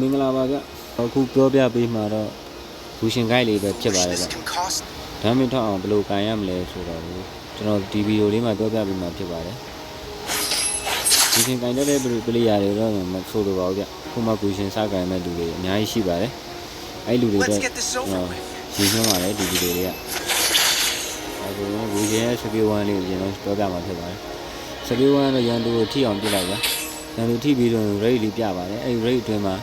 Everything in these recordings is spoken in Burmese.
မင်္ဂလာပါဗျအခုပြောပြပေးမှာတော့ဘူရှင်ကိုက်လေးပဲဖြစ်ပါတယ်ဗျ This can cost ဓာတ်မင်းထောက်အောင်ဘယ်လိုကန်ရမလဲဆိုတော့ကျွန်တော်ဒီဗီဒီယိုလေးမှာပြောပြပေးမှာဖြစ်ပါတယ်ဘူရှင်ကန်တဲ့ပရိပရိယာတွေတော့မဆိုလိုပါဘူးဗျခုမှဘူရှင်စကန်မဲ့လူတွေအများကြီးရှိပါတယ်အဲ့လူတွေတော့ Let's get this over with. ရည်ညွှန်းပါတယ်ဒီဗီဒီယိုလေးကအခုဘူရှင်ရဲ့စကေး1လေးကိုကျွန်တော်ပြောပြမှာဖြစ်ပါတယ်စကေး1တော့ရန်သူကိုထိအောင်ပြစ်လိုက်ပါ ရန်သူထိပြီးတော့ rate လေးပြပါတယ်အဲ့ rate အတွင်းမှာ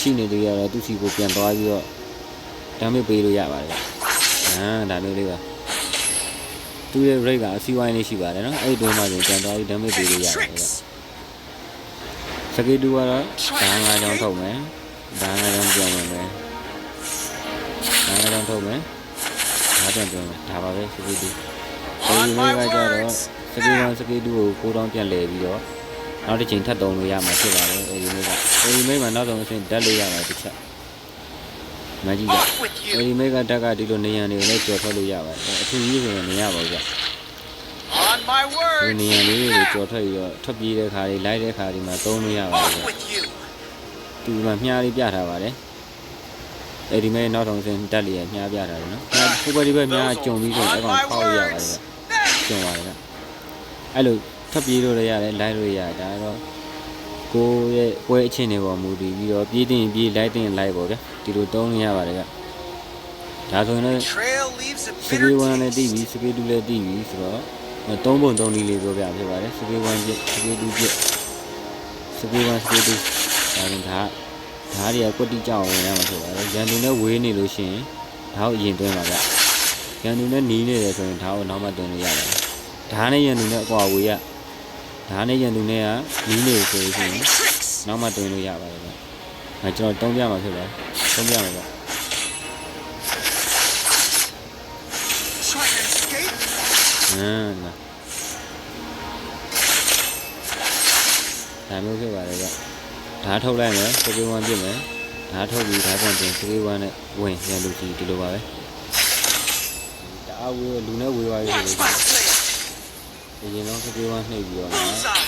ရှိနေသေးရတော့သူ့စီကိုပြန်သွားပြီးတော့ဒါမျိုးပေးလို့ရပါတယ်။အာဒါမျိုးလေးပါ။သူ့ရဲ့ rate ကအစီဝိုင်းလေးရှိပါတယ်နော်။အဲ့ဒီတော့မှဆိုပြန်သွားပြီးဒါမျိုးပေးလို့ရတယ်ဗျ Tricks. ။စကေတူကတော့ဒါငါးချောင်းထုတ်မယ်။ဒါငါးချောင်းပြန်ဝင်မယ်။ဒါငါးချောင်းထုတ်မယ်။ဒါပြန်ပြန်မယ်။ဒါပါပဲစကေတူ။ On ဒီ my နေ့ကကြတော့ words. စကေဝမ်စကေတူကိုကိုတောင်းပြန်လဲပြီးတော့ နောက်တစ်ချိန်ထပ်တုံးလို့ရမှာဖြစ်ပါတယ်။အဲဒီနေ့ကအဲဒီနေ့မှာနောက်ဆုံးအဆင့်ဓာတ်လို့ရမှာတစ်ချက်။မကြီးက Off with အဲဒီ you. မိတ်ကတက်ကဒီလိုနေရန်တွေကိုလည်းကြော်ထွက်လို့ရပါတယ်အထူးကြီးဆိုရင်မရပါဘူးဗျ On my ဒီ word. နေရန်လေးတွေကြော်ထွက်ပြီးတော့ထွက်ပြေးတဲ့ခါတွေလိုက်တဲ့ခါတွေမှာသုံးလို့ရပါ Off တယ်ဗျ with you. ဒီမှာမြားလေးပြထားပါတယ်အဲဒီမဲ့နောက်ဆုံးစင်တက်လေးရမြားပြထားတယ်နော်မြားဟိုဘက်ဒီဘက်မြားကြုံပြီးဆိုရင်အဲ့ကောင်ဖောက်လို့ရပါတယ်ဗျကြုံပါတယ်ဗျအဲ့လို ထွက်ပြေးလို့လည်းရတယ်လိုက်လို့ရတယ်ဒါတော့ကိုယ့်ရဲ့ပွဲအချင်းတွေပေါ်မူတည်ပြီးတော့ပြေးတင်ပြေးလိုက်တင်လိုက်ပေါ့ဗျဒီလိုသုံးလို့ရပါတယ်ဗျဒါဆိုရင်လည်း Trail leaves a စ bitter ကေးဝမ်လည်း taste. တည်ပြီစကေးတူလည်းတည်ပြီဆိုတော့သုံးပုံသုံးနည်းလေးပြောပြဖြစ်ပါတယ်စကေးဝမ်ပြစကေးတူပြစကေးဝမ်စကေးတူဒါရင်ဒါဓာတ်တွေကကွက်တိကြောက်ဝင်ရမှာဖြစ်ပါတယ်ရန်သူနဲ့ဝေးနေလို့ရှိရင်ဓာတ်ကိုအရင်သွင်းပါဗျရန်သူနဲ့နီးနေတယ်ဆိုရင်ဓာတ်ကိုနောက်မှသွင်းလို့ရပါတယ်ဓာတ်နဲ့ရန်သူနဲ့အကွာဝေးရ ဓာတ်နဲ့ရန်သူနဲ့ကနီးနေဆိုလို့ရှိရင် Tricks. နောက်မှသွင်းလို့ရပါတယ်ဗျအဲကျွန်တော်တုံးပြမှာဖြစ်ပါတယ်တုံးပြမှာဗျ Try to escape. ဟမ်နာဒါမျိုးဖြစ်ပါလေဗျဓာတ်ထုတ်လိုက်မယ်စကေးဝမ်ပြစ်မယ်ဓာတ်ထုတ်ပြီးဓာတ်ပြန်တင်စကေးဝမ်နဲ့ဝင်ရန်လူကြီးဒီလိုပါပဲတအားဝေးလူနဲ့ဝေးသွားပြီဆို Watch လို့ my blade. အရင်တော့စကေးဝမ်နှိပ်ပြီးတော့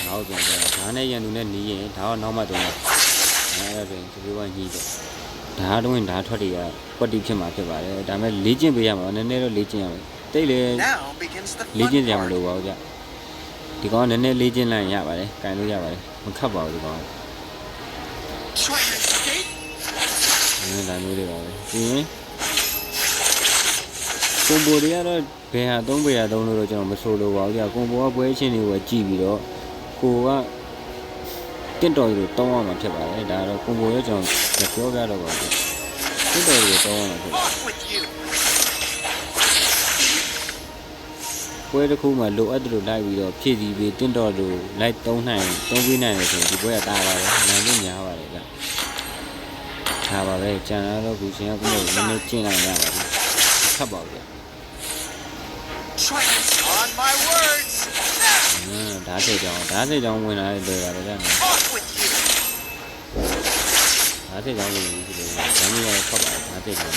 နောက်ပြန်ပြန်ဓာတ်နဲ့ရန်လူနဲ့နီးရင်ဓာတ်ကနောက်မှတော့အဲအဲ့ဒါဆိုရင်စကေးဝမ်ကြီးတယ်ဓာတ်တော့ရင်ဓာတ်ထွက်တွေကကွက်တိဖြစ်မှာဖြစ်ပါတယ်ဒါပေမဲ့လေ့ကျင့်ပေးရမှာနည်းနည်းတော့လေ့ကျင့်ရမယ်တိတ်လေ Now begins the လေ့ fun ကျင့်ကြမ part. လို့ပါဘူးဗျဒီကောင်ကနည်းနည်းလေ့ကျင့်လိုက်ရင်ရပါတယ်ကင်လို့ရပါတယ်မခတ်ပါဘူးဒီကောင် Try to escape. ကနည်းဒါမျိုးတွေပါပဲပြီးရင် ကွန်ဘိုတွေကတော့ဘယ်ဟာသုံးဘယ်ဟာသုံးလို့တော့ကျွန်တော်မဆိုလိုပါဘူးဗျကွန်ဘိုကပွဲချင်းတွေကိုကြည့်ပြီးတော့ကိုကတင့်တော်ကြီးကိုတောင်းရမှာဖြစ်ပါတယ်ဒါကတော့ကွန်ဘိုရဲ့ကျွန်တော်ပြောပြတော့ပါဘူးတင့်တော်ကြီးကိုတောင်းရမှာဖြစ်ပါတယ် Off with you. ပွဲတစ်ခုမှလိုအပ်တယ်လို့လိုက်ပြီးတော့ဖြည့်စီးပြီးတင့်တော်လို့လိုက်သုံးနိုင်သုံးပေးနိုင်တယ်ဆိုရင်ဒီပွဲကတာပါတယ်နိုင်လို့များပါတယ်ဗျဒါပါပဲကြံလာတော့ခုရှင်ကကိုယ်နည်းနည်းကျင့်နိုင်ရပါပြီခတ်ပါဗျ Try to On my words. အင်းဓာတ်စိတ်ကြောင်ဓာတ်စိတ်ကြောင်ဝင်လာတဲ့လွယ်ပါတယ်ဗျ Off with you. ဓာတ်စိတ်ကြောင်ဝင်ပြီးဒီ လိုဓာတ်မျိုးရဖတ်ပါတယ်ဓာတ်စိတ်ကြောင်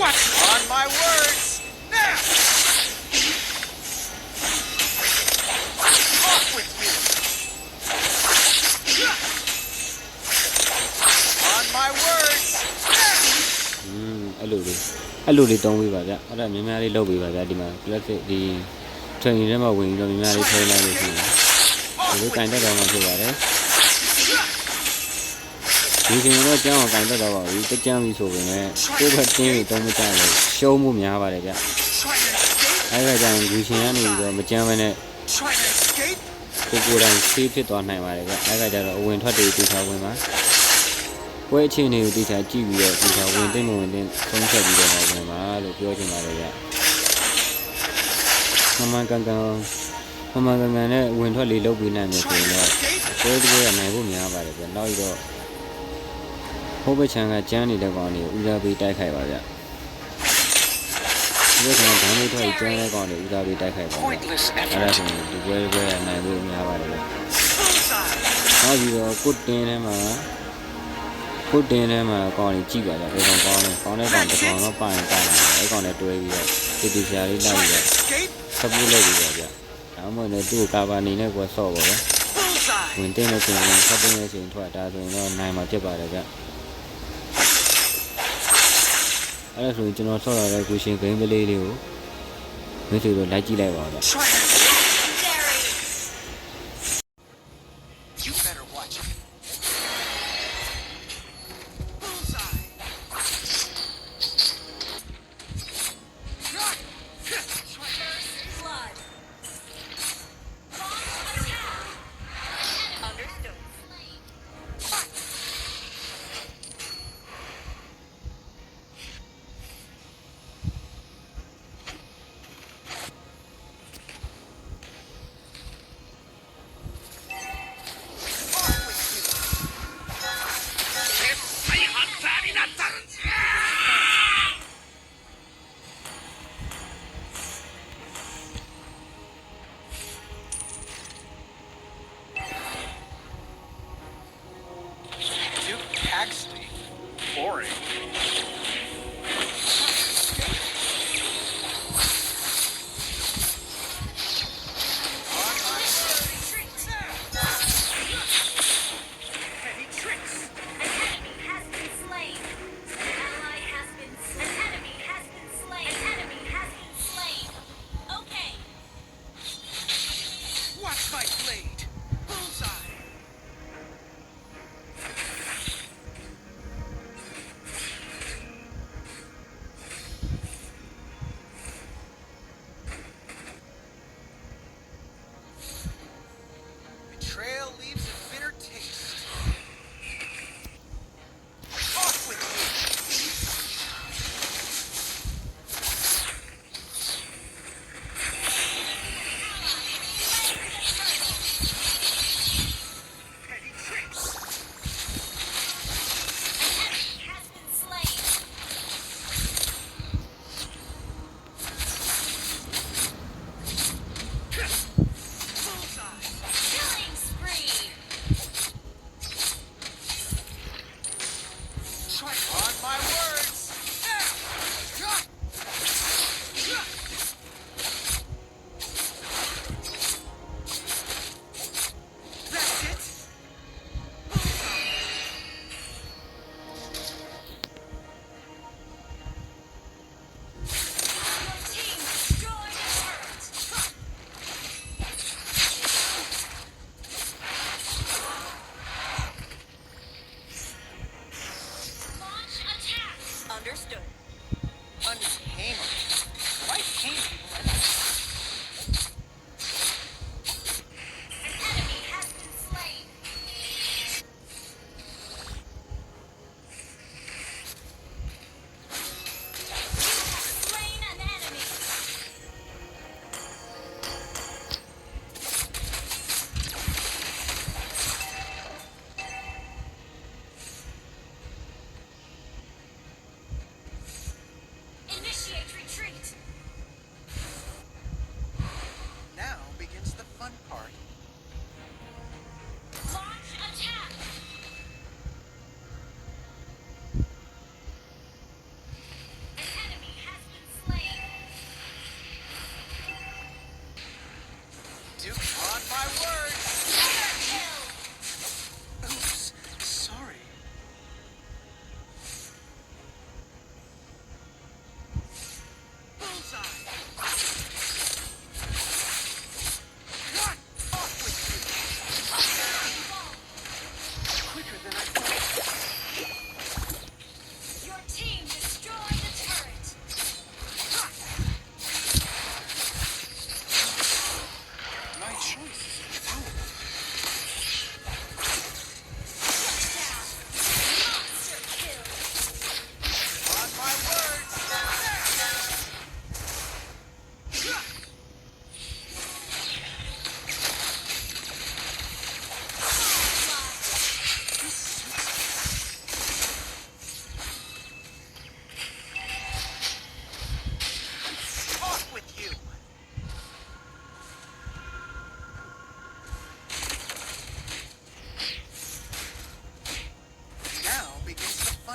What? On my words. အဲ့လိုလေးသုံးပေးပါဗျအဲ့ဒါများများလေးလုပ်ပေးပါဗျဒီမှာ classic ဒီ training ထဲမှာဝင်ပြီးတော့များများလေးထိန်းလိုက်လို့ရှိရင်ဒီလိုကင်တက်တော့မှဖြစ်ပါတယ်ဒီချိန်တော့ကြောင်းအောင်ကင်တက်တော့ပါပြီတကြမ်းပြီဆိုပေမဲ့ကိုယ့်ဘက်တင်းတွေတုံးမကြလို့ရှုံးမှုများပါတယ်ဗျ Try to escape. အဲ့ဒါကြောင့်ဒီရှင်ကနေပြီးတော့မကြမ်းဘဲနဲ့ Try to escape. ကိုကိုယ်တိုင်ဆေးဖြစ်သွားနိုင်ပါတယ်ဗျအဲ့ဒါကြတော့အဝင်ထွက်တွေတိကျဝင်ပါ ပွဲအခြေအနေကိုတိကျကြည့်ပြီးတော့တိကျဝင်သိမ့်မဝင်သိမ့်ဆုံးဖြတ်ပြီးတော့မှဝင်ပါလို့ပြောချင်ပါတယ်ဗျမမန်ကန်ကန်မမန်ကန်ကန်နဲ့ဝင်ထွက်လေးလုပ်ပြီးနိုင်မယ်ဆို Try ရင် to တော့ escape. ပွဲတစ်ပွဲကနိုင်ဖို့များပါတယ်ဗျနောက်ပြီးတော့ဟိုဘက်ချန်ကကျန်းနေတဲ့ကောင်တွေကိုဦးစားပေးတိုက်ခိုက်ပါဗျဒီကနေ့ဓာတ်လေးထွက်ကျန်းတဲ့ကောင်တွေဦးစားပေးတိုက်ခိုက်ပါဗျ Pointless အဲ့ဒါ effort. ဆိုရင်ဒီပွဲတစ်ပွဲကနိုင်ဖို့များပါတယ်ဗျ Bullseye. နောက်ပြီးတော့ကုတ်တင်းထဲမှာ ကုတ်တင်းထဲမှာအကောင်ကြီးကြည့်ပါလားဘယ်ကောင်ကောင်းလဲကောင်းတဲ့ကောင်တစ်ကောင်တော့ပါရင်ပါလာတယ်အဲ့ကောင်နဲ့တွဲပြီးတော့တီတီရှာလေးလိုက်ပြီးတော့ Escape. စပူးလိုက်ပြီးတော့ဗျဒါမှမဟုတ်လည်းသူ့ကိုကာဗာနီနဲ့ကိုဆော့ပါဗျ Bullseye. ဝင်တင်းတဲ့ချိန်ဝင်ဖတ်တင်းတဲ့ချိန်ထွက်ဒါဆိုရင်တော့နိုင်မှာဖြစ်ပါတယ်ဗျအဲ့ဒါဆိုရင်ကျွန်တော်ဆော့ရတဲ့ကိုရှင်ဂိမ်းပလေးလေးကိုမင်းတို့လိုက်ကြည့်လိုက်ပါဦးဗျ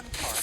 on target.